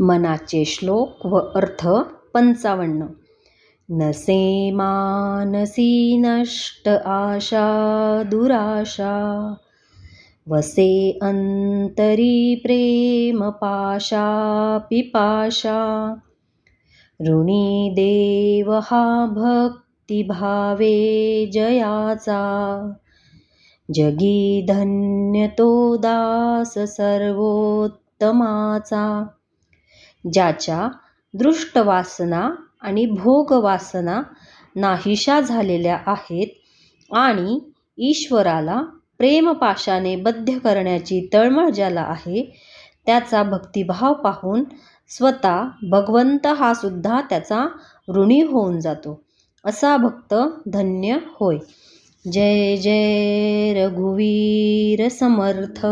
मनाचे श्लोक व अर्थ पंचावन्न. नसे मानसी नष्ट आशा दुराशा. वसे अंतरी प्रेम पाशा पिपाशा. ऋणी देव हा भक्तिभावे जयाचा. जगी धन्य तो दास सर्वोत्तमाचा. ज्याच्या दृष्टवासना आणि भोगवासना नाहीशा झालेल्या आहेत आणि ईश्वराला प्रेमपाशाने बद्ध करण्याची तळमळ ज्याला आहे त्याचा भक्तिभाव पाहून स्वतः भगवंत हा सुद्धा त्याचा ऋणी होऊन जातो. असा भक्त धन्य होय. जय जय रघुवीर समर्थ.